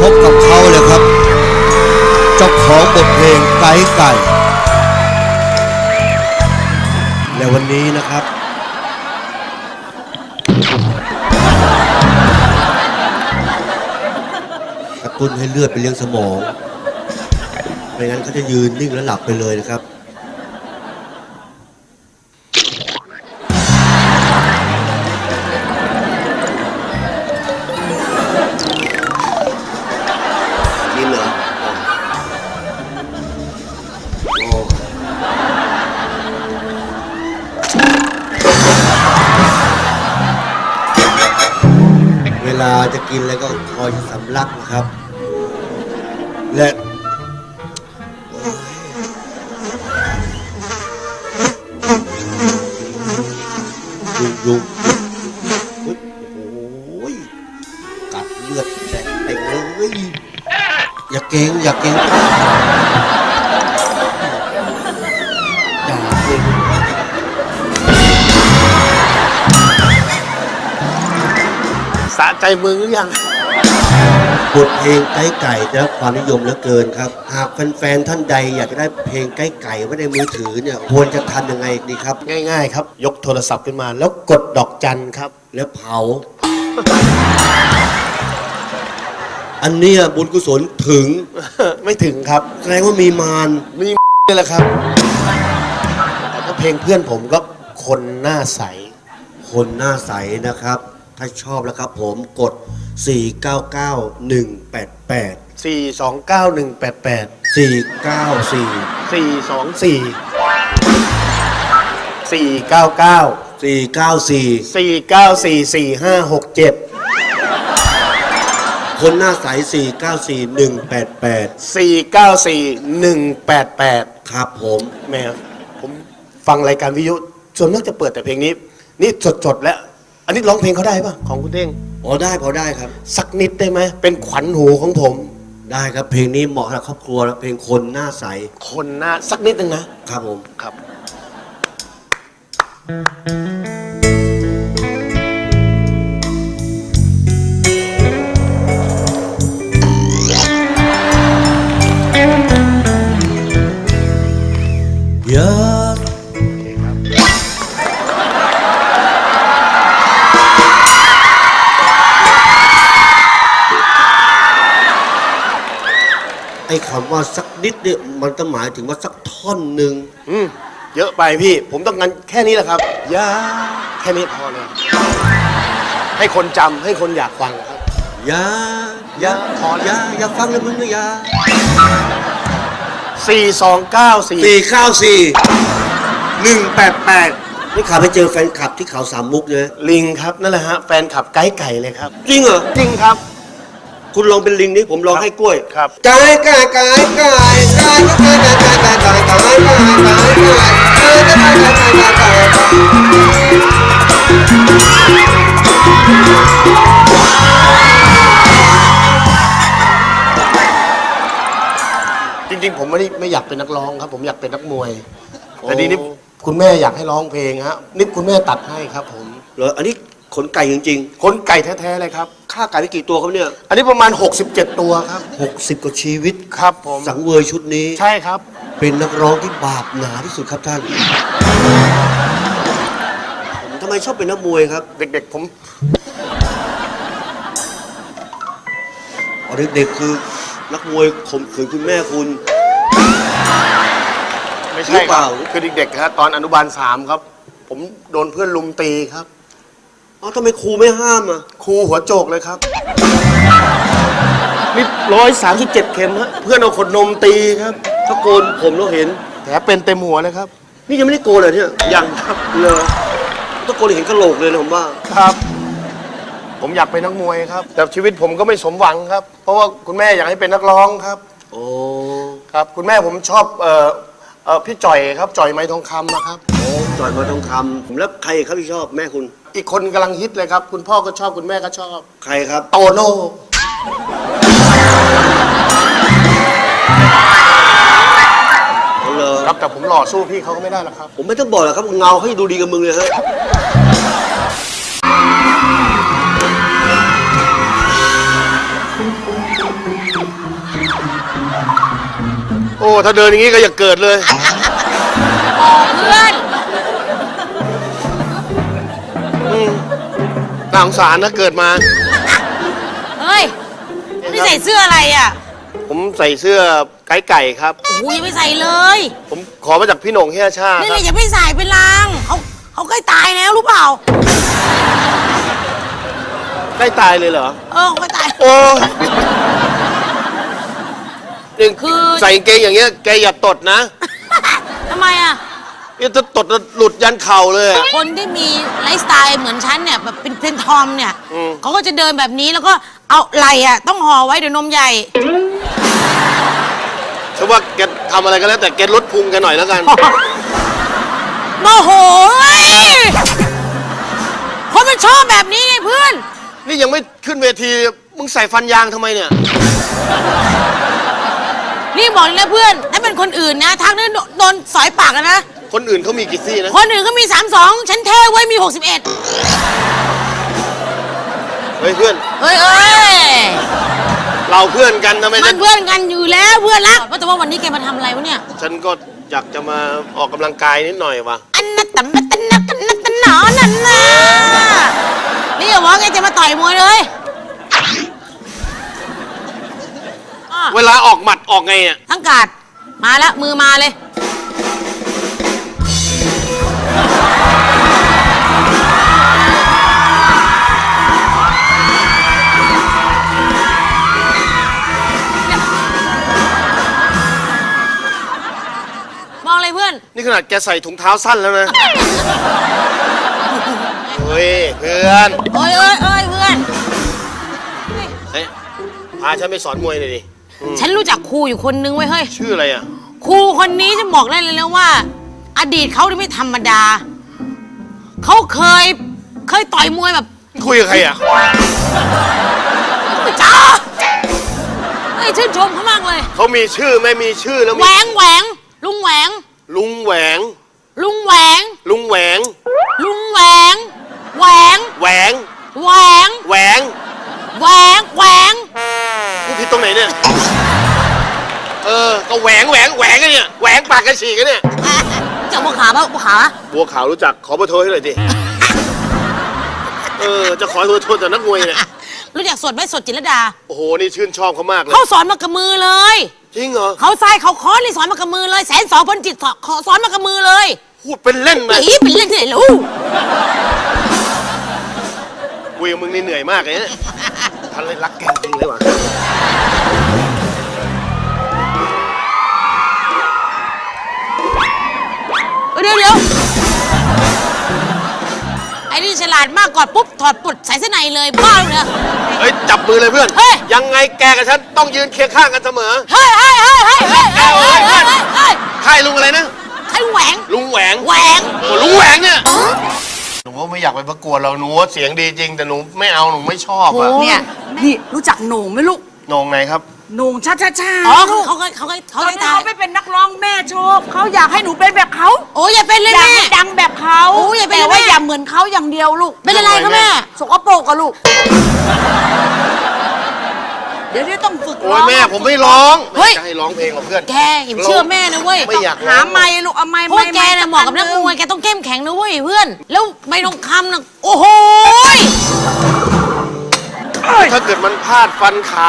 พบกับเขาเลยครับ เจ้าของบทเพลงไก่ไก่ และวันนี้นะครับ กระตุ้นให้เลือดไปเลี้ยงสมอง ไม่งั้นเขาจะยืนนิ่งแล้วหลับไปเลยนะครับาจะกินอะไรก็คอยสำลักนะครับ และยุงยุงโอ้ยกัดเลือดแตกเต็มเลยอย่าเก่งอย่าเก่ง สะใจมึงหรือยัง บทเพลงไก่ไก่ได้รับความนิยมเหลือเกินครับ หากแฟนๆท่านใดอยากจะได้เพลงไก่ไก่ไว้ในมือถือเนี่ยควรจะทำยังไงดีครับ ง่าย ๆ ครับ ยกโทรศัพท์ขึ้นมา แล้วกดดอกจันครับ แล้วเผา อันเนี้ยบุญกุศลถึงไม่ถึงครับ แสดงว่ามีมารมีนี่แหละครับแต่ถ้าเพลงเพื่อนผมก็คนหน้าใส คนหน้าใสนะครับ ถ้าชอบแล้วครับผมกด 499188 429188 494 424 499 494 4944567คนหน้าใส494188 494188ครับผมแม่ผมฟังรายการวิทยุส่วนมากจะเปิดแต่เพลงนี้ นี่สดๆแล้ว อันนี้ร้องเพลงเขาได้ปะของคุณเท่งพอได้พอได้ครับ สักนิดได้ไหมเป็นขวัญหูของผม ได้ครับ เพลงนี้เหมาะกับครอบครัวแล้วเพลงคนหน้าใสคนหน้าสักนิดนึงนะครับผม ครับอ ว่าสักนิดเนี่ยมันก็หมายถึงว่าสักท่อนหนึ่งอืมเยอะไปพี่ ผมต้องการแค่นี้แหละครับอยาแค่นี้พอเลย ให้คนจำให้คนอยากฟังครับอย่าอย่าพออแล้วย่าอย่าฟังเลยมึงนะอย่าสี่สองเก้าสี่สี่เก้าสี่หนึ่งแปดแปดนี่ข่าวไปเจอแฟนคลับที่เขาสามมุกเลยลิงครับนั่นแหละฮะแฟนขับไก่ไก่เลยครับ จริงเหรอ จริงครับ คุณลองเป็นลิงนี่ผมลองให้กล้วยครับกายกายกายกายกายกายกายกายกายกายกายกายกายกายกายกายกายกายกายจริงๆผมไม่ได้ไม่อยากเป็นนักร้องครับผมอยากเป็นนักมวยโอ้แต่ทีนี้คุณแม่อยากให้ร้องเพลงฮะนี่คุณแม่ตัดให้ครับผมเหรออันนี้ ขนไก่จริงคนไก่แท้ๆเลยครับ ๆ ฆ่าไก่ไปกี่ตัวครับเนี่ยอันนี้ประมาณ 67 ตัวครับหกสิบกว่าชีวิต ครับผม สังเวยชุดนี้ ใช่ครับ เป็นนักร้องที่บาปหนาที่สุดครับท่าน ผมทำไมชอบเป็นนักมวยครับ เด็กๆ ผมอ๋อเด็กๆคือนักมวยข่มขืนคุณแม่คุณ ไม่หรืใช่อคเปรัล่า บคือเด็กๆครับตอนอนุบาลสามครับ ผมโดนเพื่อนลุมตีครับ เอ้าทำไมครูไม่ห้ามอะครูหัวโจกเลยครับนี่ร้อยสามสิบเจ็ดเข็มฮะเพื่อนเอาขวดนมตีครับถ้าโกนผมเราเห็น แผลเป็นเต็มหัวเลยครับ นี่ยังไม่ได้โกนเลยเนี่ยยังครับเลยถ้าโกนเห็นกระโหลกเลยนะผมว่า ครับ ผมอยากเป็นนักมวยครับ แต่ชีวิตผมก็ไม่สมหวังครับ เพราะว่าคุณแม่อยากให้เป็นนักร้องครับ โอ้ครับ คุณแม่ผมชอบเอ่อเอ่อพี่จ่อยครับ จ่อยไม้ทองคำนะครับ โอ้จอยมาทองคำผมแล้วใครครับที่ชอบแม่คุณ อีกคนกำลังฮิตเลยครับ คุณพ่อก็ชอบคุณแม่ก็ชอบ ใครครับ โตโน่เหรอครับแต่ผมหล่อสู้พี่เขาก็ไม่ได้หรอกครับ ผมไม่ต้องบอกหรอกครับเงาให้ดูดีกับมึงเลยฮะโอ้ ถ้าเดินอย่างนี้ก็อย่าเกิดเลย เพื่อน น่าสงสารนะเกิดมา เฮ้ยนี่ใส่เสื้ออะไรอะผมใส่เสื้อไก่ไก่ครับ โอ้ยยังไม่ใส่เลยผมขอมาจากพี่โหน่งเฮียชานี่คเลรับยอย่าไม่ใส่เป็นลางเขาเขาใกล้ตายแล้วรู้เปล่า ได้ตายเลยเหรอ เออเขาใกล้ตาย โอ้นี่คือ ใส่กางเกงอย่างเงี้ยแกอย่าตดนะ ทำไมอะ นี่ถ้าตดแล้วหลุดยันเข่าเลยอะ คนที่มีไลฟ์สไตล์เหมือนฉันเนี่ยแบบเป็นเป็นทอมเนี่ยอืม เขาก็จะเดินแบบนี้แล้วก็เอาไหล่อะต้องห่อไว้เดี๋ยวนมใหญ่ ฉันว่าแกทำอะไรก็แล้วแต่แกลดพุงแกหน่อยแล้วกัน โมโหเว้ยคนมันชอบแบบนี้ไงเพื่อน นี่ยังไม่ขึ้นเวที มึงใส่ฟันยางทำไมเนี่ย นี่บอกเลยนะเพื่อน ถ้าเป็นคนอื่นนะทางนั้นโดนสอยปากอะนะ คนอื่นเขามีกี่ซี่นะ คนอื่นก็มี 32 ฉันเท่ไว้ยมี 61 เฮ้ยเพื่อน เฮ้ยเอ้ย เราเพื่อนกันทำไมมัฉันนเพื่อนกันอยู่แล้วเพื่อนรักว่าแต่ว่าวันนี้แกมาทำอะไรวะเนี่ย ฉันก็อยากจะมาออกกำลังกายนิดหน่อยวะอันนั้นตำนันนันนันนันหนอนั่นนะนี่เหรอวะแกจะมาต่อยมวยเลยอะเวลาออกหมัดออกไงอะทั้งกาดมาแล้วมือมาเลย มองเลยเพื่อน นี่ขนาดแกใส่ถุงเท้าสั้นแล้วนะเฮ้ยเพื่อนเอ้ยเอ้ยเอ้ยเพื่อน เฮ้ยพาฉันไปสอนมวยหน่อยดิ ฉันรู้จักครูอยู่คนนึงไว้ยเฮ้ย ชื่ออะไรอะ ครูคนนี้จะบอกได้เลยนะว่า อดีตเขานี่ไม่ธรรมดา เขาเคยเคยต่อยมวยแบบคุยกับใครอะ จ้าเฮ้ยชื่นชมเขามากเลยเขามีชื่อไม่มีชื่อแล้วแหวมีงแหวง ลุงแหวง ลุงแหวง ลุงแหวง ลุงแหวง ลุงแหวง แหวง แหวง แหวง แหวงแหวง แหวง กูผิดตรงไหนเนี่ย เออ ก็แหวงแหวงแหวงกันเนี่ย แหวงปากกระฉีกกันเนี่ยเจ้าบัวขาวปะบัวขาวปะบัวขาวรู้จักขอเบอร์โทรให้หน่อยดิเออจะขอเบอร์โทรจากนักมวยเนี่ยรู้จักสดไหมสดจิตรลดา โอ้โหนี่ชื่นชอบเขามากเลยเขาสอนมากับมือเลย จริงเหรอเขาทรายเขาคอนนี่สอนมากับมือเลยแสนสองพันจิตสอนสอนมากับมือเลยพูดเป็นเล่นนะอีเป็นเรื่องที่ไหนรู้คุยกับมึงนี่เหนื่อยมากเลยเนี่ยทันเลยรักแกจริงเลยว่ะ ดี๋ยวเดี๋ยวไอ้นี่ฉลาดมากกอดปุ๊บถอดปุดใส่เสื้อในเลยบ้าเลยเนี่ยเฮ้ยจับมือเลยเพื่อน เฮ้ย ยังไงแกกับฉันต้องยืนเคียงข้างกันเสมอ เฮ้ยเฮ้ยเฮ้ยเฮ้ยเฮ้ยเฮ้ยเฮ้ยเฮ้ยเฮ้ยเฮ้ยใครลุงอะไรนะใครแหวงลุงแหวงแหวงโอ้ลุงแหวงเนี่ย หนูว่าไม่อยากไปประกวดเราหนูว่าเสียงดีจริง แต่หนูไม่เอาหนูไม่ชอบอะเนี่ยนี่รู้จักโหน่งไหมลูกโหนงไหนครับ โหน่งช้าช้าช้าอ๋อลูกเขาเขาเขาเขาตอนเขานี้ตาย ชอบเขาอยากให้หนูเป็นแบบเขาโอ้ยอย่าเป็นเลยอยากแม่ ให้ดังแบบเขาโอ้ยอย่าเป็นแต่เลยว่าแม่ อย่าเหมือนเขาอย่างเดียวลูกเป็นอะไรคะแม่ สกปรกอะลูก เดี๋ยวนี้ต้องฝึกโอ้ร้ยองแม่ผมไม่ร้องเฮ้ย จะให้ร้องเพลงหรอกเพื่อน แกอย่าเชื่อแม่นะเว้ยไม่อยากร้หาองไม้ลูกเอาไม้พวกแกน่ะเหมาะกับนักมวยแกต้องเข้มแข็งนะเว้ยเพื่อน แล้วไม่ต้องคำนะโอ้โหยถ้าเกิดมันพลาดฟันขา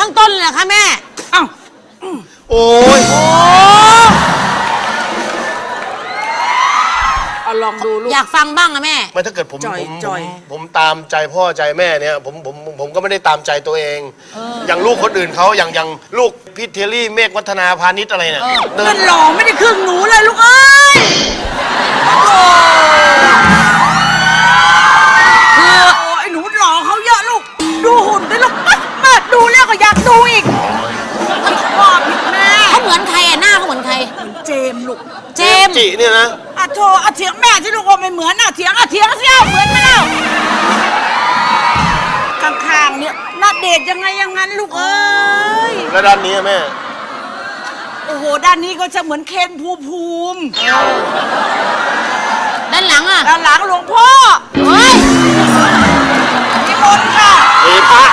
ทั้งต้นเลยเหรอคะแม่ อ้าวโอ้ยโอ้เอาลองดูลูก อยากฟังบ้างอะแม่ ไม่ถ้าเกิดผมจ่อยผมจ่อย ผมผมตามใจพ่อใจแม่เนี่ยผมผมผมก็ไม่ได้ตามใจตัวเอง อย่างลูกคนอื่นเขาอย่างอย่างลูกพี่เทยรี่เมฆวัฒนาพาณิชย์อะไรเนี่ยเดิมันนหล่อไม่ได้ครึ่งหนูเลยลูกเอ้ยโอ้คือ ไม่เหมือนอะเถียงอะเถียงเสียวเหมือนไหมเล่าข้างๆเนี่ยหน้าเด็กยังไงยังงั้นลูกเอ้ย แล้วด้านนี้แม่ โอ้โห ด้านนี้ก็จะเหมือนเคนภูภูมิด้านหลังอะด้านหลังหลวงพ่อเฮ้ยนิมนค่ะ มีพระ